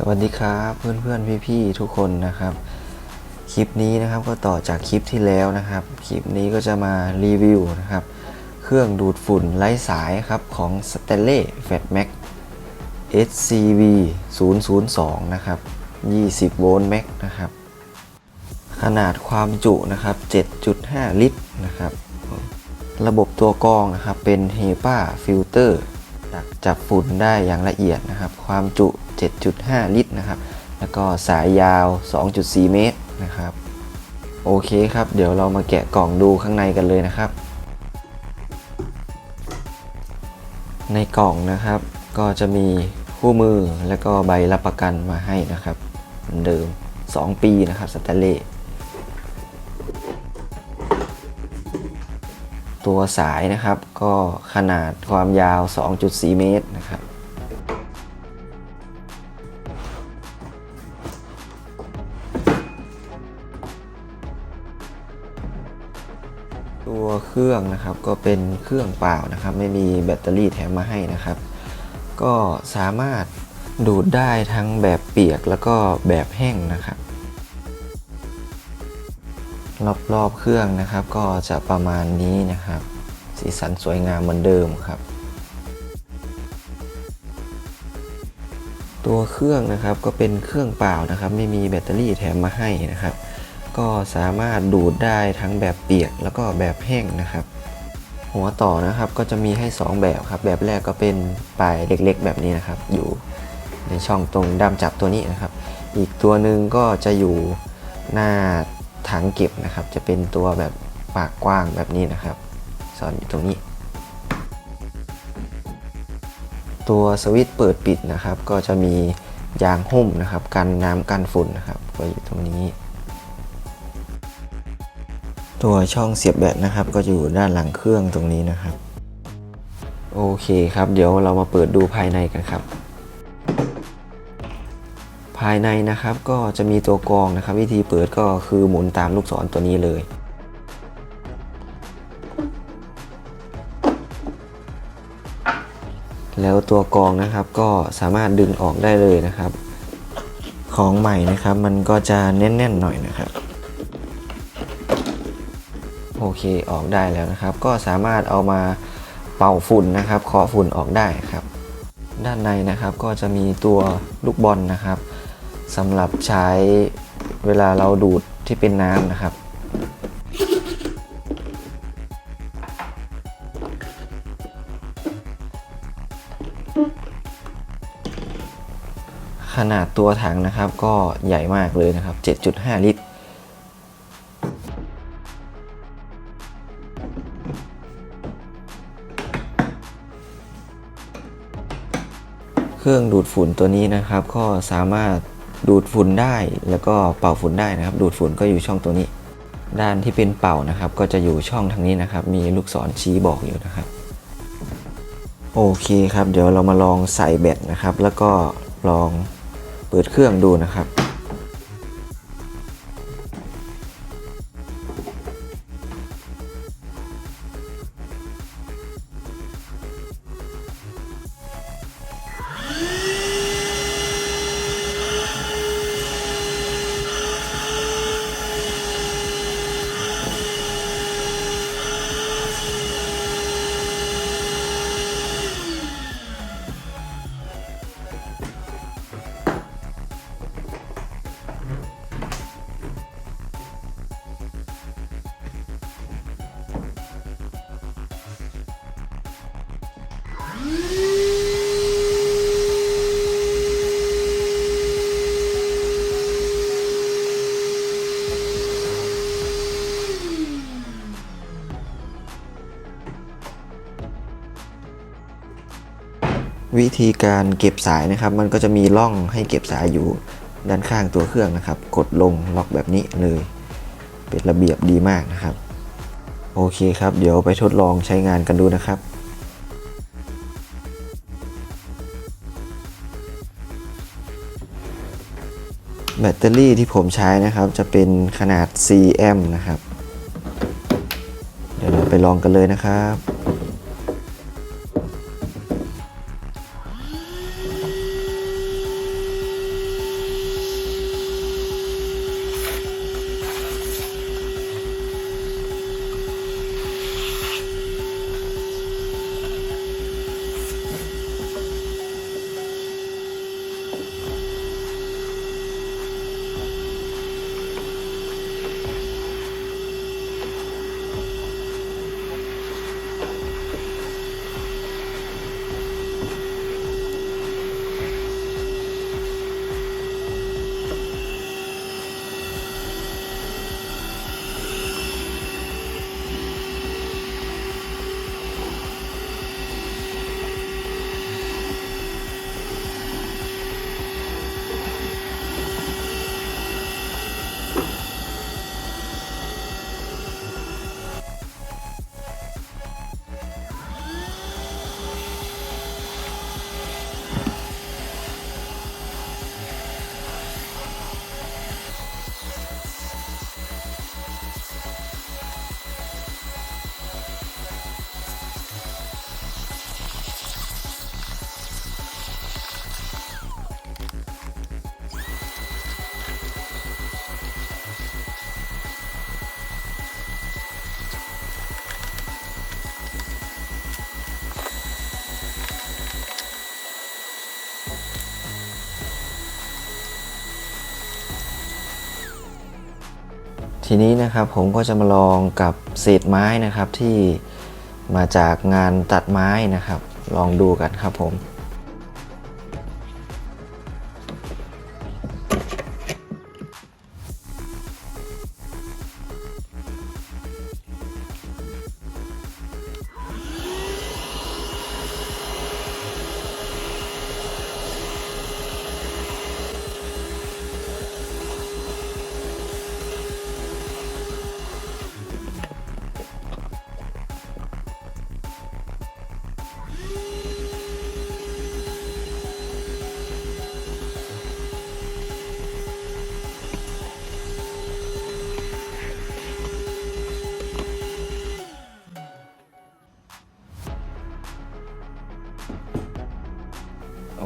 สวัสดีครับเพื่อนเพื่อนพี่พี่ทุกคนนะครับ คลิปนี้นะครับก็ต่อจากคลิปที่แล้วนะครับ คลิปนี้ก็จะมารีวิวนะครับ เครื่องดูดฝุ่นไร้สายครับของ s t a n l e y Fatmax SCV 002นะครับ 20 โวลต์แม็กนะครับ ขนาดความจุนะครับ 7.5 ลิตรนะครับ ระบบตัวกรองนะครับเป็น HEPA Filter ดักจับฝุ่นได้อย่างละเอียดนะครับ ความจุ 7.5 ลิตรนะครับ แล้วก็สายยาว 2.4 เมตรนะครับ โอเคครับ เดี๋ยวเรามาแกะกล่องดูข้างในกันเลยนะครับ ในกล่องนะครับ ก็จะมีคู่มือและก็ใบรับประกันมาให้นะครับเหมือนเดิม 2 ปีนะครับสแตนเลสตัวสายนะครับก็ขนาดความยาว 2.4 เมตรนะครับ เครื่องนะครับ ก็เป็นเครื่องเปล่านะครับ ไม่มีแบตเตอรี่แถมมาให้นะครับ ก็สามารถดูดได้ทั้งแบบเปียกแล้วก็แบบแห้งนะครับรอบๆเครื่องนะครับ ก็จะประมาณนี้นะครับ สีสันสวยงามเหมือนเดิมครับตัวเครื่องนะครับก็เป็นเครื่องเปล่านะครับ ไม่มีแบตเตอรี่แถมมาให้นะครับ ก็สามารถดูดได้ทั้งแบบเปียกแล้วก็แบบแห้งนะครับ หัวต่อนะครับก็จะมีให้ 2 แบบครับ แบบแรกก็เป็นปลายเล็กๆ แบบนี้นะครับ อยู่ในช่องตรงด้ามจับตัวนี้นะครับ อีกตัวหนึ่งก็จะอยู่หน้าถังเก็บนะครับ จะเป็นตัวแบบปากกว้างแบบนี้นะครับซ่อนอยู่ตรงนี้ ตัวสวิตช์เปิดปิดนะครับ ก็จะมียางหุ้มนะครับ กันน้ำกันฝุ่นนะครับก็อยู่ตรงนี้ ตัวช่องเสียบแบตนะครับ ก็อยู่ด้านหลังเครื่องตรงนี้นะครับ โอเคครับ เดี๋ยวเรามาเปิดดูภายในกันครับ ภายในนะครับก็จะมีตัวกรองนะครับ วิธีเปิดก็คือหมุนตามลูกศรตัวนี้เลยแล้วตัวกรองนะครับก็สามารถดึงออกได้เลยนะครับ ของใหม่นะครับมันก็จะแน่นๆหน่อยนะครับ โอเคออกได้แล้วนะครับ ก็สามารถเอามาเป่าฝุ่นนะครับเคาะฝุ่นออกได้ครับ ด้านในนะครับก็จะมีตัวลูกบอลนะครับสำหรับใช้เวลาเราดูดที่เป็นน้ำนะครับขนาดตัวถังนะครับก็ใหญ่มากเลยนะครับ 7.5 ลิตร รื่องดูดฝุ่นตัวนี้นะครับ ก็สามารถดูดฝุ่นได้แล้วก็เป่าฝุ่นได้นะครับ ดูดฝุ่นก็อยู่ช่องตัวนี้ ด้านที่เป็นเป่านะครับ ก็จะอยู่ช่องทางนี้นะครับ มีลูกศรชี้บอกอยู่นะครับ โอเคครับ เดี๋ยวเรามาลองใส่แบตนะครับ แล้วก็ลองเปิดเครื่องดูนะครับ วิธีการเก็บสายนะครับ มันก็จะมีร่องให้เก็บสายอยู่ด้านข้างตัวเครื่องนะครับ กดลงล็อกแบบนี้เลย เป็นระเบียบดีมากนะครับ โอเคครับ เดี๋ยวไปทดลองใช้งานกันดูนะครับแบตเตอรี่ที่ผมใช้นะครับจะเป็นขนาด 4 แอมป์นะครับ เดี๋ยวเราไปลองกันเลยนะครับ ทีนี้นะครับผมก็จะมาลองกับเศษไม้นะครับที่มาจากงานตัดไม้นะครับ ลองดูกันครับผม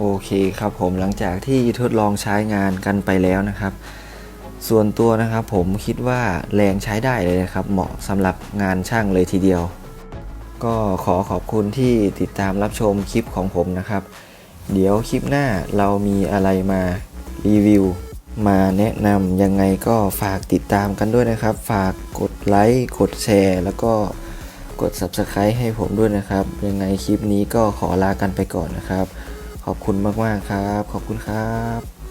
โอเคครับผมหลังจากที่ทดลองใช้งานกันไปแล้วนะครับ ส่วนตัวนะครับผมคิดว่าแรงใช้ได้เลยนะครับ เหมาะสำหรับงานช่างเลยทีเดียว ก็ขอขอบคุณที่ติดตามรับชมคลิปของผมนะครับ เดี๋ยวคลิปหน้าเรามีอะไรมารีวิว มาแนะนำยังไงก็ฝากติดตามกันด้วยนะครับ ฝากกดไลค์กดแชร์ แล้วก็กด Subscribe ให้ผมด้วยนะครับ ยังไงคลิปนี้ก็ขอลากันไปก่อนนะครับ ขอบคุณมากๆครับ ขอบคุณครับ